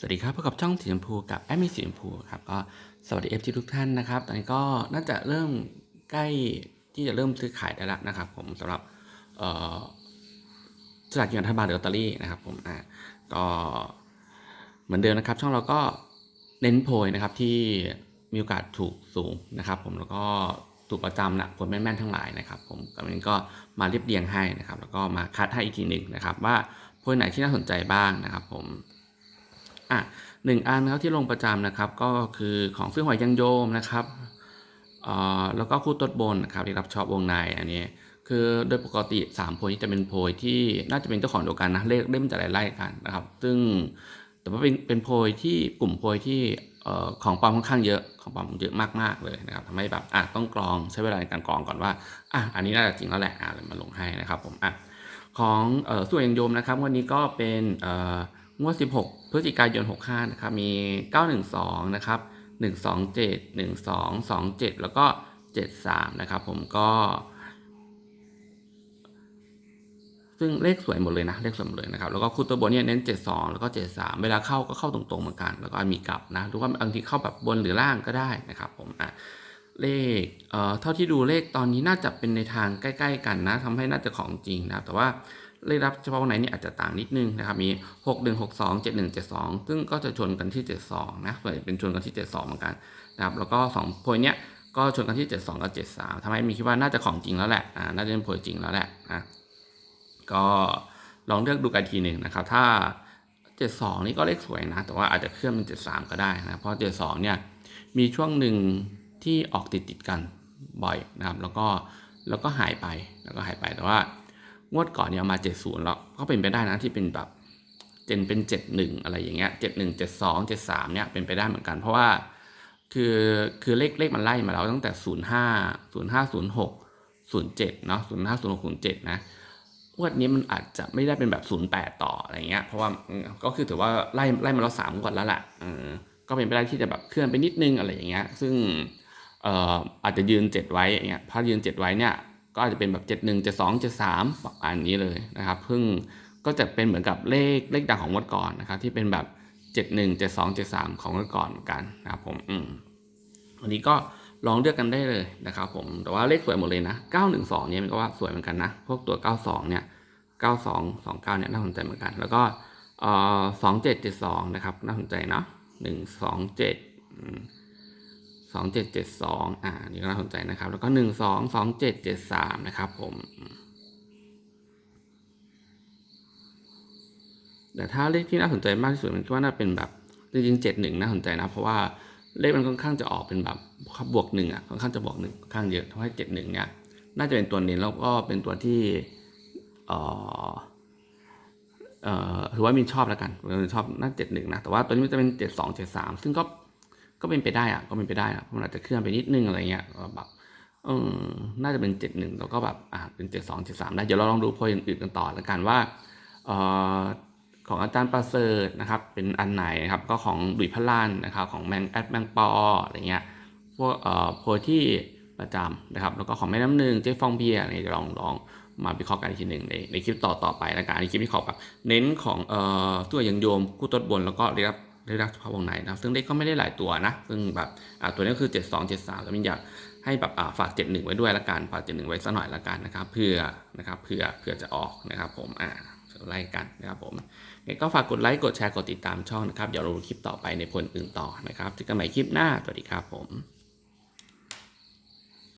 สวัสดีครับพบกับช่องสีชมพูกับแอมมี่สีชมพูครับก็สวัสดีเอฟทีทุกท่านนะครับ ตอนนี้ก็น่าจะเริ่มใกล้ที่จะเริ่มซื้อขายได้แล้วนะครับ ผมสำหรับสลากกินแบ่งรัฐบาลหรือลอตเตอรี่นะครับผมอ่าก็เหมือนเดิมนะครับ ช่องเราก็เน้นโพยนะครับที่มีโอกาสถูกสูงนะครับ ผมแล้วก็ถูกประจำนะผลแม่นๆทั้งหลายนะครับ ผมกันี้ก็มาเรียบเรียงให้นะครับ แล้วก็มาคัดให้อีกทีหนึ่งนะครับ ว่าโพยไหนที่น่าสนใจบ้างนะครับ ผม อะหนึ่งอันครับที่ลงประจำนะครับก็คือของซื้อหอยยังโยมนะครับอ่อแล้วก็คู่ต้นบนนะครับที่รับชอบวงในอันนี้ คือโดยปกติ 3 โพยนี้จะเป็นโพยที่น่าจะเป็นเจ้าของเดียวกันนะเลขเล่มจะไล่กันนะครับ ซึ่งแต่ว่าเป็นเป็นโพยที่กลุ่มโพยที่ของปลอมค่อนข้างเยอะของปลอมเยอะมากๆเลยนะครับทำให้แบบอะต้องกรองใช้เวลาในการกรองก่อนว่าอะอันนี้น่าจะจริงแล้วแหละอะเลยมาลงให้นะครับผมอะของอ่อส่วนยังโยมนะครับ วันนี้ก็เป็นเงวด 16 พฤศจิกายน 65 นะครับ มี 912 นะครับ 127 1227 แล้วก็ 73 นะครับ ผมก็ ซึ่งเลขสวยหมดเลยนะ เลขสวยหมดเลยนะครับ แล้วก็คู่ตัวบนเนี่ยเน้น 72 แล้วก็ 73 เวลาเข้าก็เข้าตรงๆเหมือนกัน แล้วก็มีกลับนะหรือว่าบางทีเข้าแบบบนหรือล่างก็ได้นะครับ ผมอะเลขเอ่อเท่าที่ดูเลขตอนนี้น่าจะเป็นในทางใกล้ ๆ กันนะทำให้น่าจะของจริงนะ แต่ว่า เลขรับเฉพาะวันไหนนี่อาจจะต่างนิดนึงนะครับ มี 6 1 6 2 7 1 7 2 ซึ่งก็จะชนกันที่ 72 นะส่วนใหญ่เป็นชนกันที่ 72 เหมือนกันนะครับ แล้วก็2โพยเนี้ยก็ชนกันที่ 72 กับ 73ทำให้มีคิดว่าน่าจะของจริงแล้วแหละอ่าน่าจะเป็นโพยจริงแล้วแหละนะก็ลองเลือกดูกันทีหนึ่งนะครับ ถ้า 72 นี่ก็เลขสวยนะ แต่ว่าอาจจะเคลื่อนเป็น 73 ก็ได้นะเพราะ 72 เนี่ยมีช่วงหนึ่งที่ออกติดติดกันบ่อยนะครับ แล้วก็แล้วก็หายไปแล้วก็หายไปแต่ว่า งวดก่อนเนี่ยเอามา 70แล้วก็เป็นไปได้นะที่เป็นแบบเจนเป็น 71 อะไรอย่างเงี้ย 71 72 73 เนี่ยเป็นไปได้เหมือนกัน เพราะว่าคือคือเลขเลขมันไล่มาแล้วตั้งแต่ 05 05 06 07เนาะ05 06 07 นะงวดนี้มันอาจจะไม่ได้เป็นแบบ 08 ต่ออะไรเงี้ย เพราะว่าก็คือถือว่าไล่ไล่มาแล้วสามงวดแล้วแหละเออก็เป็นไปได้ที่จะแบบเคลื่อนไปนิดนึงอะไรอย่างเงี้ย ซึ่งเอ่ออาจจะยืน 7 ไว้อย่างเงี้ย ถ้ายืน 7 ไว้เนี่ย ก็อาจจะเป็นแบบ 71 72 73ประมาณนี้เลยนะครับซึ่งก็จะเป็นเหมือนกับเลขเลขดังของงวดก่อนนะครับ ที่เป็นแบบ 71 72 73 ของงวดก่อนเหมือนกันนะครับผมอืมวันนี้ก็ลองเลือกกันได้เลยนะครับผมแต่ว่าเลขสวยหมดเลยนะ 912 เนี่ยมันก็ว่าสวยเหมือนกันนะ พวกตัว 92 เนี่ย 92 29 เนี่ยน่าสนใจเหมือนกัน แล้วก็เอ่อ2772 นะครับน่าสนใจเนาะ127อืม 2772 อ่า นี่ก็น่าสนใจนะครับ แล้วก็ 122773 นะครับผม แต่ถ้าเลขที่น่าสนใจมากที่สุดมันคิดว่าน่าเป็นแบบจริงๆ71น่าสนใจนะ เพราะว่าเลขมันค่อนข้างจะออกเป็นแบบบวกหนึ่งอะ ค่อนข้างจะบวกหนึ่งค่อนข้างเยอะทำให้เจ็ดหนึ่งเนี่ย น่าจะเป็นตัวเน้นแล้วก็เป็นตัวที่เอ่อเอ่อถือว่ามีชอบแล้วกันมีชอบน่าเจ็ดหนึ่งนะ แต่ว่าตัวนี้มันจะเป็นเจ็ดสองเจ็ดสามซึ่งก็ ก็เป็นไปได้อะก็เป็นไปได้อะมันอาจจะเคลื่อนไปนิดนึงอะไรเงี้ยแบบเออน่าจะเป็นเจ็ดหนึ่งแล้วก็แบบอ่าเป็นเจ็ดสองเจ็ดสามได้เดี๋ยวเราลองดูโพยอื่นกันต่อแล้วกันว่าเอ่อของอาจารย์ประเสริฐนะครับ เป็นอันไหนนะครับก็ของดุยพลานนะครับของแมงแอดแมงปออะไรเงี้ยพวกเอ่อโพยที่ประจำนะครับ แล้วก็ของแม่น้ำหนึ่งเจ๊ฟองเบียร์นี่จะลองลองมาวิเคราะห์กันอีกทีหนึ่งในในคลิปต่อต่อไปแล้วกันอันคลิปวิเคราะห์แบบเน้นของเอ่อตัวยังโยมคู่ต้นบนแล้วก็เรีย ได้รักเฉพาะวงในนะครับ ซึ่งเลขก็ไม่ได้หลายตัวนะ ซึ่งแบบตัวนี้ก็คือ 7 2 7 3แล้วมินอยากให้แบบฝาก 71 ไว้ด้วยละกัน ฝาก 71 ไว้สักหน่อยละกันนะครับ เพื่อนะครับเพื่อเพื่อจะออกนะครับผมอ่าไล่กันนะครับผมงั้นก็ฝากกดไลค์ กดแชร์ กดติดตามช่องนะครับ เดี๋ยวเราดูคลิปต่อไปในผลอื่นต่อนะครับเจอกันใหม่คลิปหน้า สวัสดีครับผม